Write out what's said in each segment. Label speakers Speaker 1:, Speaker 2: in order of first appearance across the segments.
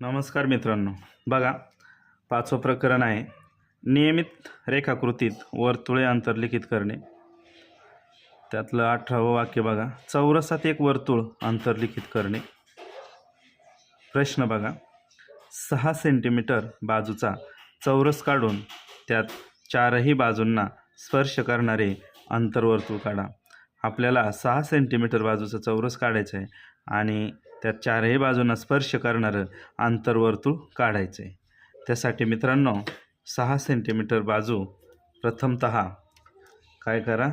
Speaker 1: नमस्कार मित्रांनो. बघा पाचवं प्रकरण आहे नियमित रेखाकृतीत वर्तुळे अंतर्लिखित करणे. त्यातलं अठरावं वाक्य बघा चौरसात एक वर्तुळ अंतर्लिखित करणे. प्रश्न बघा सहा सेंटीमीटर बाजूचा चौरस काढून त्यात चारही बाजूंना स्पर्श करणारे अंतरवर्तुळ काढा. आपल्याला सहा सेंटीमीटर बाजूचा चौरस काढायचा आहे आणि त्यात चारही बाजूंना स्पर्श करणारं आंतरवर्तुळ काढायचं आहे त्यासाठी मित्रांनो सहा सेंटीमीटर बाजू प्रथमत काय करा?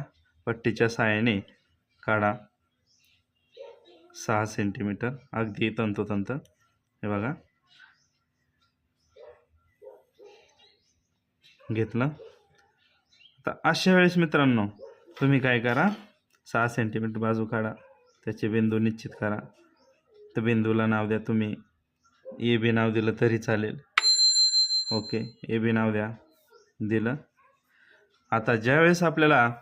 Speaker 1: पट्टीच्या साहाय्याने काढा. सहा सेंटीमीटर अगदी तंतोतंत. हे बघा. घेतलं. आता अशा वेळेस मित्रांनो तुम्ही काय करा? सहा सेंटीमीटर बाजू काढा. त्याचे बिंदू निश्चित करा. तर बिंदूला नाव द्या तुम्ही. ए बी नाव दिलं तरी चालेल. ओके ए बी नाव द्या. दिलं. आता ज्यावेळेस आपल्याला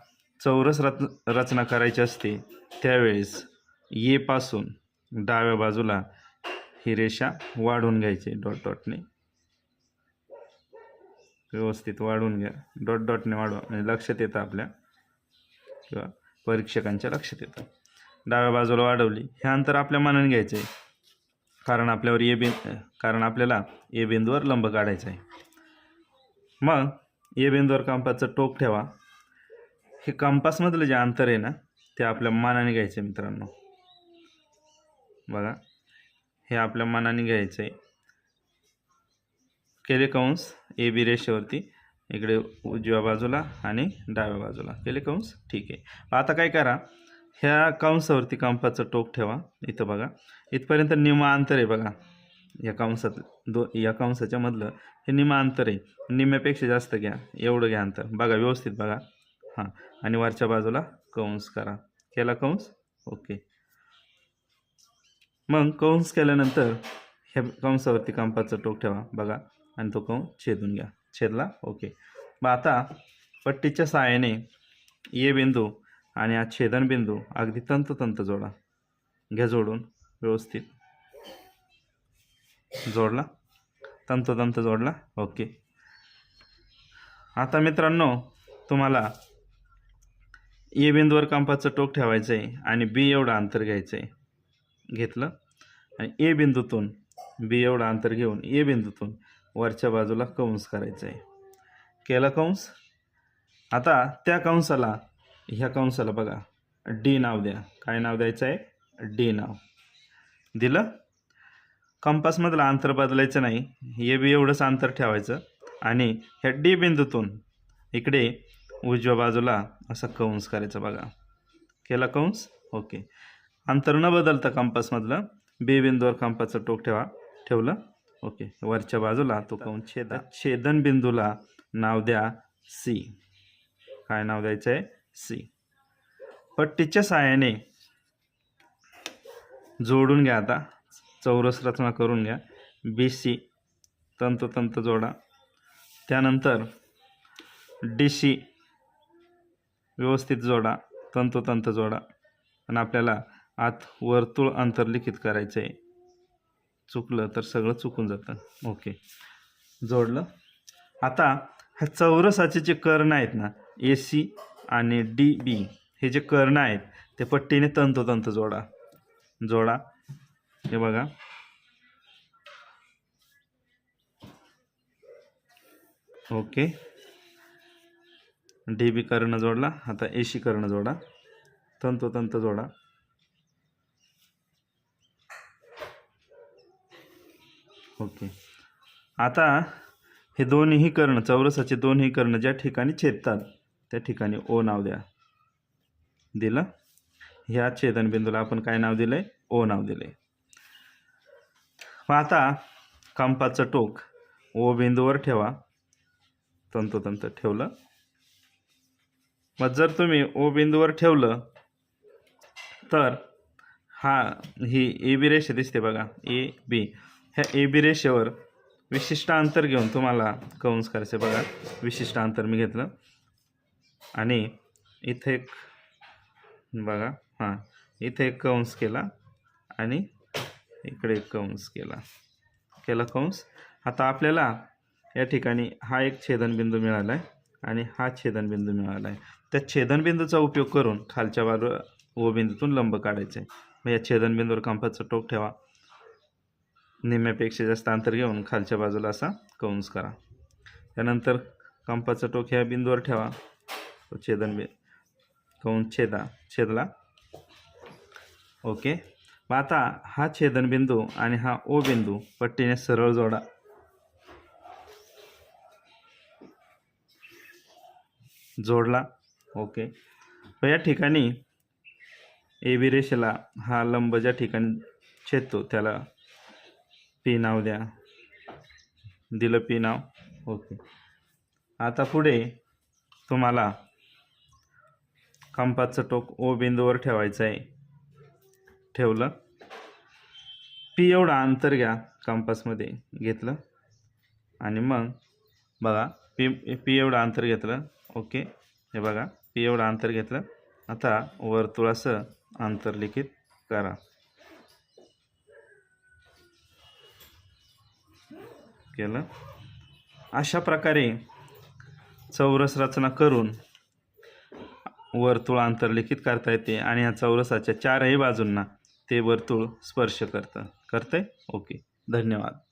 Speaker 1: चौरस रच रचना करायची असते त्यावेळेस येपासून डाव्या बाजूला ही रेषा वाढवून घ्यायची डॉट डॉटने व्यवस्थित वाढवून घ्या. डॉट डॉटने वाढवा. म्हणजे लक्षात येतं आपल्या. किंवा परीक्षकांच्या लक्षात येतं. डाव्या बाजूला वाढवली हे अंतर आपल्या मनाने घ्यायचं आहे. कारण आपल्यावर ए बिंद कारण आपल्याला ए बिंदूवर लंब काढायचा आहे. मग ए बिंदूवर कंपासचं टोक ठेवा. हे कंपासमधलं जे अंतर आहे ना ते आपल्या मनाने घ्यायचं आहे मित्रांनो. बघा हे आपल्या मनाने घ्यायचं आहे. केले कंस ए बी रेषेवरती इकडे उजव्या बाजूला आणि डाव्या बाजूला. केले कंस ठीक आहे. आता काय करा ह्या कंसावरती कंपाचं टोक ठेवा. इथं बघा. इथपर्यंत निमा अंतर आहे बघा. या कंसात दो या कंसाच्या मधलं हे निमा अंतर आहे. निम्यापेक्षा जास्त घ्या. एवढं घ्या अंतर. बघा व्यवस्थित बघा. हां. आणि वरच्या बाजूला कंस करा. केला कंस? ओके. मग कंस केल्यानंतर ह्या कंसावरती कंपाचं टोक ठेवा. बघा. आणि तो कंस छेदून घ्या. छेदला? ओके. मग आता पट्टीच्या सहाय्याने ये बिंदू आणि हा छेदनबिंदू अगदी तंतोतंत जोडा. घ्या जोडून व्यवस्थित. जोडला. तंतोतंत जोडला. ओके. आता मित्रांनो तुम्हाला ए बिंदूवर कंपाचं टोक ठेवायचं आहे आणि बी एवढं अंतर घ्यायचं आहे घेतलं. आणि ए बिंदूतून बी एवढं अंतर घेऊन ए बिंदूतून वरच्या बाजूला कंस करायचं आहे केला कंस? आता त्या कंसाला ह्या कंसाला बघा. डी नाव द्या. काय नाव द्यायचं आहे? डी नाव. दिलं? कंपासमधलं अंतर बदलायचं नाही. हे बी एवढंच अंतर ठेवायचं. आणि ह्या डी बिंदूतून इकडे उजव्या बाजूला असा कंस करायचा बघा. केला कंस? ओके. अंतर न बदलता कंपासमधलं बी बिंदूवर कंपाचं टोक ठेवा. ठेवलं? ओके. वरच्या बाजूला तो कंस. छेदा छेदन. बिंदूला नाव द्या. सी. काय नाव द्यायचं आहे? सी. पट्टीच्या साहाय्याने जोडून घ्या आता. चौरस रचना करून घ्या. बी सी तंतोतंत जोडा. त्यानंतर डी सी व्यवस्थित जोडा. तंतोतंत जोडा. आणि आपल्याला आत वर्तुळ अंतर्लिखित करायचं आहे चुकलं तर सगळं चुकून जातं. ओके जोडलं. आता ह्या चौरसाचे जे कर्ण आहेत ना ए सी आणि डी बी हे जे कर्ण आहेत ते पट्टीने तंतोतंत जोडा. जोडा. हे बघा. ओके. डी बी कर्ण जोडला. आता ए सी कर्ण जोडा. तंतोतंत जोडा. ओके. आता हे दोन्ही कर्ण चौरसाचे दोन्ही कर्ण ज्या ठिकाणी छेदतात त्या ठिकाणी ओ नाव द्या. दिलं? ह्या छेदनबिंदूला आपण काय नाव दिलं आहे ओ नाव दिलं आहे मग आता कंपाचं टोक. ओ बिंदूवर ठेवा. तंतोतंत ठेवलं. मग जर तुम्ही ओ बिंदूवर ठेवलं तर हा ही ए बी रेषा दिसते बघा. A B. ह्या ए बी रेषेवर विशिष्ट अंतर घेऊन तुम्हाला कंस करायचं बघा. विशिष्ट अंतर मी घेतलं. आणि इथे एक बघा हां इथे एक कंस केला आणि इकडे एक कंस केला. केला कंस. आता आपल्याला या ठिकाणी हा एक छेदनबिंदू मिळाला आहे आणि हा छेदनबिंदू मिळाला आहे त्या छेदनबिंदूचा उपयोग करून खालच्या बाजू ओ बिंदूतून लंब काढायचे. आहे मग या छेदनबिंदूवर कंपाचं टोक ठेवा. निम्म्यापेक्षा जास्त अंतर घेऊन खालच्या बाजूला असा कंस करा. त्यानंतर कंपाचं टोक ह्या बिंदूवर ठेवा. तो छेदन कौन छेदा छेदला ओके मग आता हा छेदनबिंदू आणि हा ओ बिंदू पट्टीने सरळ जोडा जोडला ओके या ठिकाणी ए बी रेषेला हा लंब ज्या ठिकाणी छेदतो त्याला पी नाव द्या दिलं पी नाव ओके आता पुढे तुम्हाला कंपासचं टोक ओ बिंदूवर ठेवायचं आहे. ठेवलं. पी एवढं अंतर घ्या कंपासमध्ये. घेतलं. आणि मग बघा पी पी एवढं अंतर घेतलं. ओके. हे बघा पी एवढं अंतर घेतलं. आता वर्तुळाचं अंतर लिखित करा. केलं. अशा प्रकारे चौरस रचना करून वर्तुळ आंतरलिखित करता येते आणि या चौरसाच्या चारही बाजूंना ते वर्तुळ स्पर्श करतं. करतंय? ओके. धन्यवाद.